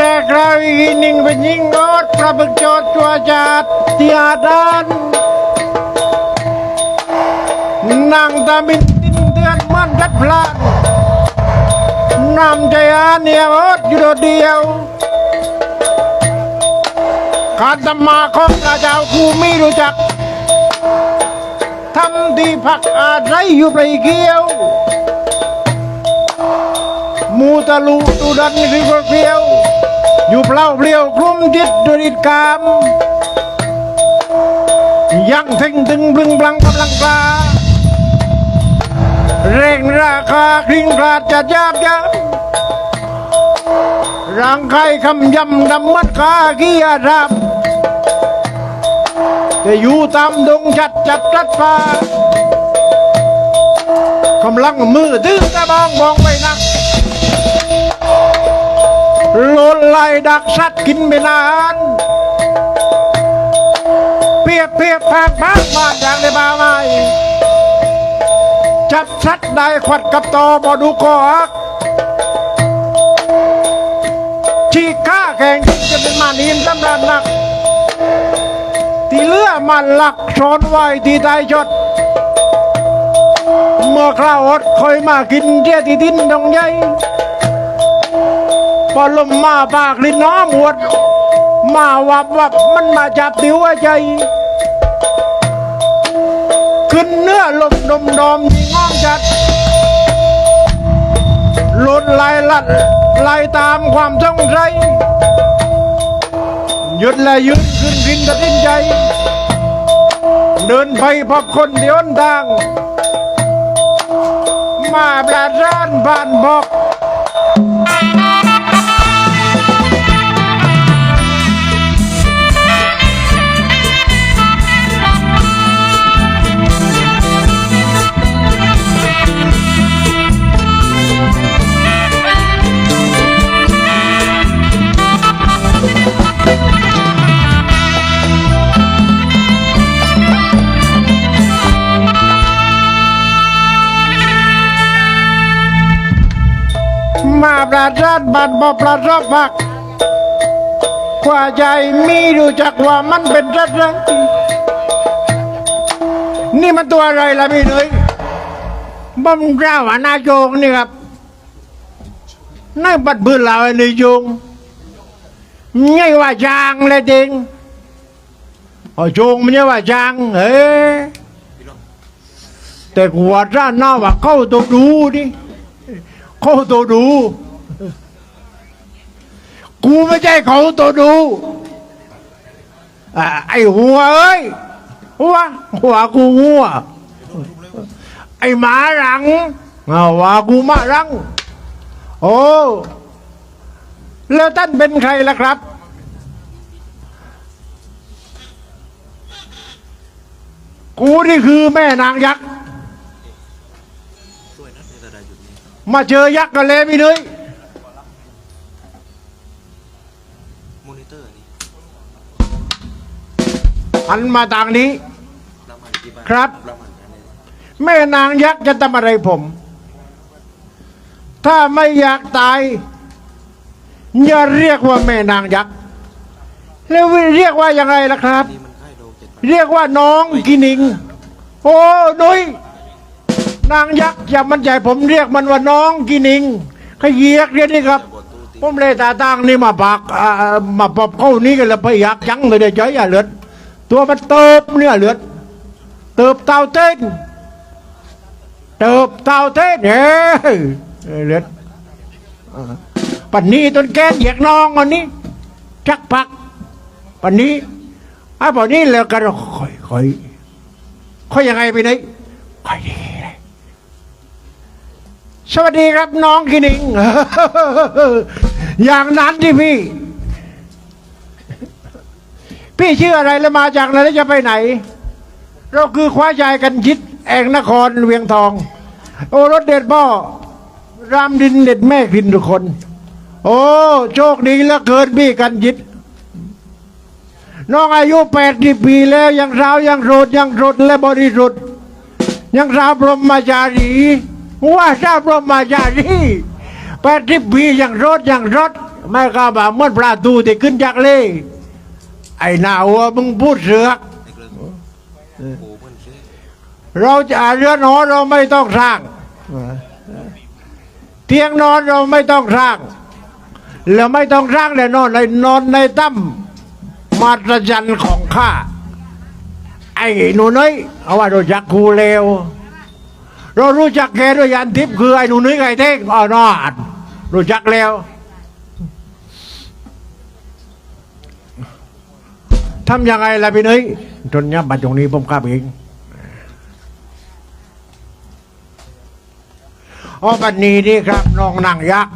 จกเราอีกนิ่งเป็นยิ่งโนดประบึกโจดจัวจัดเตียดานนางตาบินตินเดือนมันกัดพลานนำใจอาเนียอดอยู่โดดเดียวการตมาของราชาคูไม่รู้จักทำที่พักอาศัยอยู่ไรเกี้ยว มูตะลูตูดันริกเกลียว อยู่เปล่าเปลี่ยวคลุ้มจิตดุริตกามยังเท่งตึงบลึงบลังกำลังกลาเร่งราคาคลิงกราดจะยาบยับร่างกายคำยำดำมัดกาเกียรับจะอยู่ตามดงจัดจัดรัดฟ้ากำลังมือตื้อตะบองมองไปนัก โลนไล่ดักสัตว์กินไม่นาน เปียกเปียกพากพากมาอย่างในบาไม้จับสัตว์ได้ขวัดกับตอบอดูกอกชีข้าแข่งจะเป็นมานีนตำรานหนัก ที่เลือมันหลักชนไว้ที่ใต้จดเมื่อคราวอดคอยมากินเจ้าที่ดินดงใหญ่ พอลมมาปากลิ้นน้อมหวด มาวับวับมันมาจับติวใจ ขึ้นเนื้อลมดมดมยิงง้องจัดหลุดไล่ลัดไล่ตามความสงสัยหยุดและยืนขึ้นรินตัดสินใจ เดินไปพบคนเดียวทาง มาบลาดร้านบ้านบอก ปราดรานบ้านบอปราดรอบักกว่าใจมีรู้จักว่ามันเป็นรัฐรังนี่มันตัวอะไรล่ะพี่เนยบ้มเจ้าหวานาโจงนี่ครับนั่นบัดบืนเราไอ้นายโจงง่ายว่าจางเลยจริงโอ้โจงมันเนี่ยว่าจางเฮ้แต่กว่าร้านหน้าว่าเข้าตัวดูดิเข้าตัวดู กูไม่ใช่เขาตัวดูอ่าไอ้หัวเอ้ยหัวหัวกูหัวไอ้หมาหลังหัวกูหมาหลัง โอ้แล้วท่านเป็นใครล่ะครับ กูนี่คือแม่นางยักษ์ มาเจอยักษ์กันเลยพี่นุ้ย มอนิเตอร์นี่หันมาทางนี้ประมาณกี่บาทครับประมาณนั้นเลยแม่นางยักษ์จะทำอะไรผม ถ้าไม่อยากตาย อย่าเรียกว่าแม่นางยักษ์แล้วเรียกว่ายังไงล่ะครับ นี่มันค่ายโดเจ็ดพันเรียกว่าน้องกินิง โอ้นุ้ยนางยักษ์อย่ามันใหญ่ผมเรียกมันว่าน้องกินิงขยียกเรียนนี่ครับบทตู้ตี ผมเลยตาตั้งนี่มาปากอ่ามาปอบเข้านี่กันแล้วพยักจังเลยเดี๋ยวใจอย่าเลือดตัวมันเติบเนี่ยเลือดเติบเต่าเต้นเติบเต่าเต้นเฮ้ยเลือดปันนี้ต้นแก้นเหยียกน้องอันนี้ชักพักปันนี้ไอ้ปันนี้แล้วกันค่อยค่อยค่อยยังไงไปไหนค่อยดีเลยสวัสดีครับน้องกินิง อย่างนั้นที่พี่ พี่ชื่ออะไรแล้วมาจากไหนแล้วจะไปไหน เราคือคว้าใจกันยิดแองนครเวียงทอง โอรถเด็ดบ่อรามดินเด็ดแม่พินทุกคน โอ้ โชคดีเหลือเกินพี่กันยิดน้องอายุแปดสิบปีแล้วยังสาวยังโสดยังสดและบริสุทธิ์ยังสาวพรหมจารีว่าสาวพรหมจารี แปดสิบปียังโสดยังสดไม่กล้าบ่ามื่อนปลาตูที่ขึ้นจากเล่ไอ้หน้าวัวมึงพูดเสือกเราจะเรือนหอเราไม่ต้องสร้าง เตียงนอนเราไม่ต้องสร้างแล้วไม่ต้องสร้างเลยนอนเลยนอนในตั้มมาตรจันของข้าไอ้หนูน้อยเอาว่ารู้จักคูเลว เรารู้จักแกด้วยยันทิพย์คือไอ้หนูน้อยไก่เท่งอ๋อนอดรู้จักแล้วทำยังไงล่ะพี่นุ้ยจนยับมาตรงนี้ผมกลับเองอ๋อบันนี้นี่ครับน้องนางยักษ์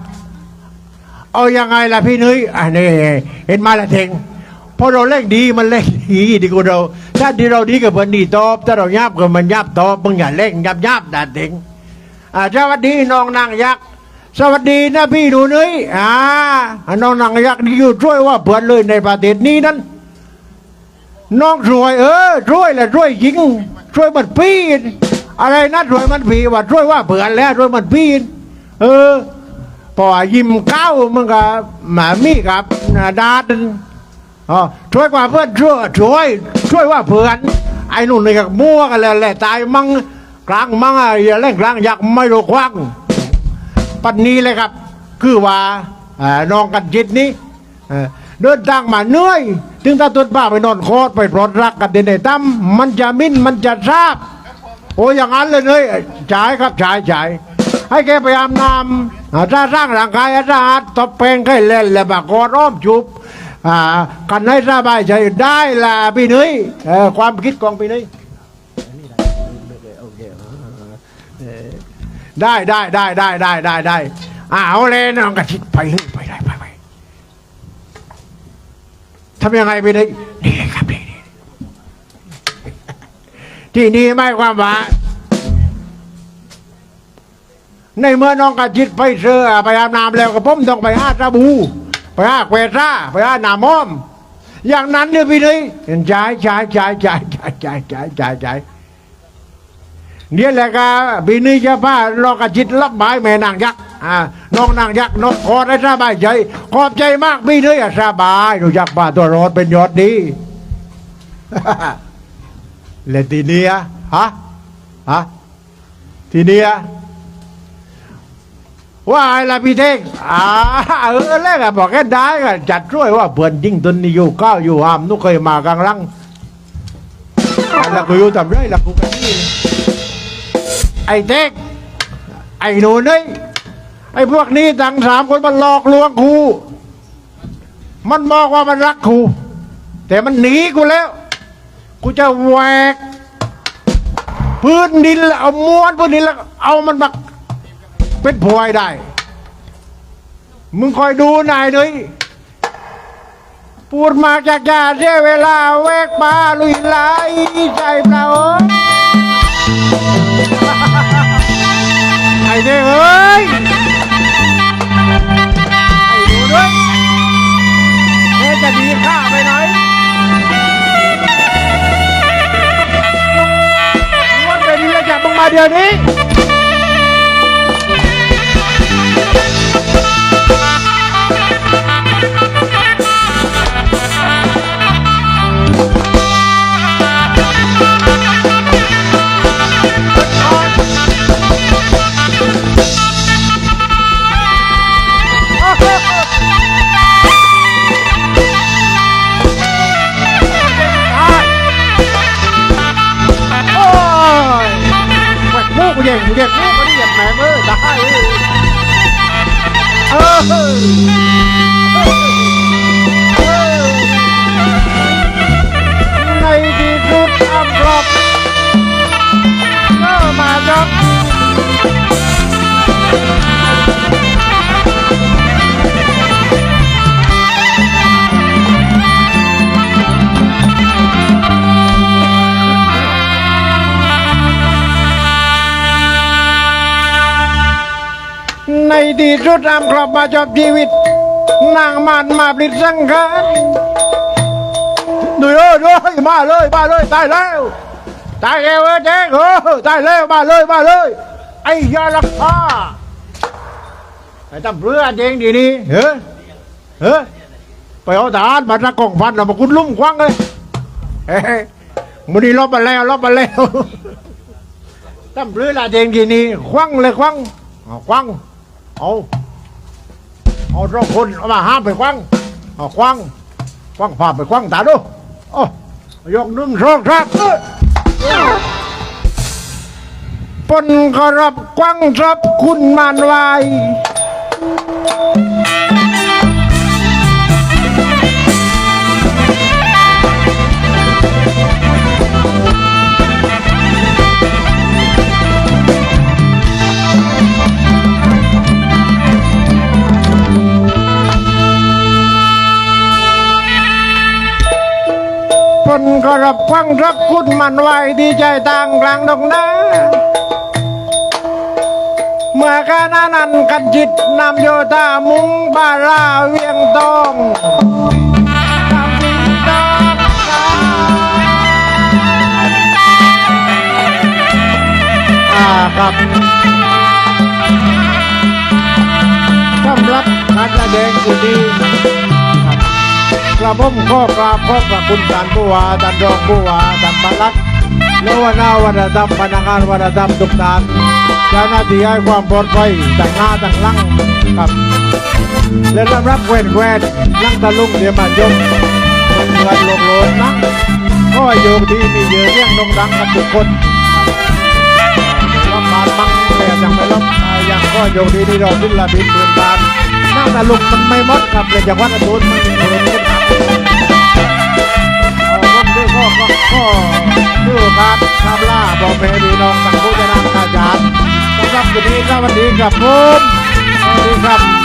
เอายังไงล่ะพี่นุ้ยอันนี้เห็นมาละเทง พราะเราเล่นดีมันเล่นดีดีกว่าเรา ถ้าที่เราดีกับเพื่อนดีตอบถ้าเรายับกับมันยับตอบมึงอย่าเล่นยับยับด่าเทงอ่าสวัสดีน้องนางยักษ์สวัสดีนะพี่หนูนุ้ยอ่าน้องนางยักษ์นี่อยู่ช่วยว่าเพื่อนเลยในประเทศนี้นั้นน้องรวยเออรวยแหละรวยจริงรวยมันปีนอะไรนะรวยมันปีว่ารวยว่าเผื่อแล้วรวยมันปีนเออพอยิ้มเก้ามันก็หมามีกับดาดน อ๋อช่วยกว่าเพื่อนช่วยช่วย ช่วยว่าเผื่อน ไอ้นุ่นนี่ก็มั่วกันแล้วแหละตายมั่งกลางมั่งอะไรเล่นกลางอยากไม่รู้ควังปัจนี้เลยครับ คือว่าอน้องกันจิตนี้เดินทางมาเหนื่อย ถึงถ้าตุนบ้าไปนอนโคตรไปรถรักกันเดนในตั้มมันจะมิ้นมันจะทราบ โอ้อย่างนั้นเลยเลยจ่ายครับจ่ายจ่ายให้แกพยายามนำอ่าถ้าสร้างร่างกายให้สะอาดตบเพลงให้เล่นและบากอดอ้อมจุบ อ่ากันให้สบายใจได้ล่ะพี่นุ้ยเออความคิดของพี่นุ้ยได้ได้ได้ได้ได้ได้ได้อ่าเอาเลยน้องกระชิดไปเลยไปได้ไปไปทำยังไงไปได้นี่ครับนี่นี่ที่นี่ไม่ความว่าในเมื่อน้องกระจิตไปเสือไปอาบน้ำแล้วก็ผมต้องไปอาตะบู ไปอาเควซ่าไปอาหนามอม อย่างนั้นเนี่ยพี่นี่จ่ายจ่ายจ่ายจ่ายจ่ายจ่ายจ่ายจ่ายจ่ายเนี่ยแหละครับพี่นี่จะพาน้องกระจิตรับบายแม่นางยักษ์อ่าน้องนางยักษ์น้องขอได้สบายใจขอบใจมากพี่นี่อะสบายรู้จักษ์ป่าตัวรอดเป็นยอดดีเลนทีเนียฮะฮะทีเนีย ว่าไอ้ละพี่เท่งอ่าเออแล้วก็บอกแค่ได้ก็จัดช่วยว่าเพื่อนยิ่งตนนี่อยู่ก้าวอยู่หามนุเคยมากลางรังแล้วก็อยู่ทำไรแล้วกูกันนี่ไอ้เท่งไอ้หนูนี่ไอ้พวกนี้ทั้งสามคนมันหลอกลวงครูมันบอกว่ามันรักครูแต่มันหนีกูแล้วกูจะแหวกพื้นดินแล้วเอาม้วนพื้นดินแล้วเอามันมา เป็นพลอยได้ มึงคอยดูนายหน่อยพูดมากจากยาเสียเวลาแวกมาลุยไหลใจเปล่าไอ้เด้เอ้ยไอ้ดูด้วยแกจะดีข้าไปไหนวันเป็นเรือจากมึงมาเดี๋ยวนี้ เด็กผู้เด็กไม่ได้เก่ยบแหมเออได้เออ สุดอัมรบมาจบชีวิต นางมันมาปลิดสังขารดูเออด้วยมาเลยมาเลยตายแล้วตายแล้วเจ๊งเออตายแล้วมาเลยมาเลย ไอ้ยาลักษาไอ้ตำเรือเจงดีนี่เฮ้ยเฮ้ยไปเอาทหารบัตรกองพันเอามาคุณลุ่มควังเลยเฮ้ยมันนี่รบมาแล้วรบมาแล้วตั้มเรือละเดงกีนี่ควังเลยควังเอควัง เอาเอารองคนเอามาห้ามไปควังเอาควังควังผ่าไปควังตาดูโอ้ยกนึ่งสองสามปนกรับควังรับคุณมานไว นก็รับควังรับคุณมันไว้ดีใจต่างกลางดงนาเมื่อกานานันกันจิตนำโยธามุงบาราเวียงตองนำวิงตองครับสำหรับการแสดงอยู่ดีครับ กระผมขอกราบขอบพระคุณท่านผู้ว่าท่านรองผู้ว่าท่านปลัดและวหน้าวันธรรมพนักงานวันธรรมทุกท่านเจ้าหน้าที่ให้ความปลอดภัยต่างหน้าต่างหลังครับ และสำหรับแควนแควนนั่งตะลุงเดี๋ยวมายกคนเงินลงโลนนะก็โยกดีมีเยอะเรื่องดงดังกันทุกคนรับมาบังแต่ยังไม่รับยังก็โยกดีที่เราดิ้นละบินเพื่อนบ้านนั่งตะลุงมันไม่มดครับเลยจากวัดอรุณมันมีคนเล่น เพดีน้องตังผู้จะนำอาจารย์สำหรับวันนี้ก็วันนี้กับผมสวัสดีครับ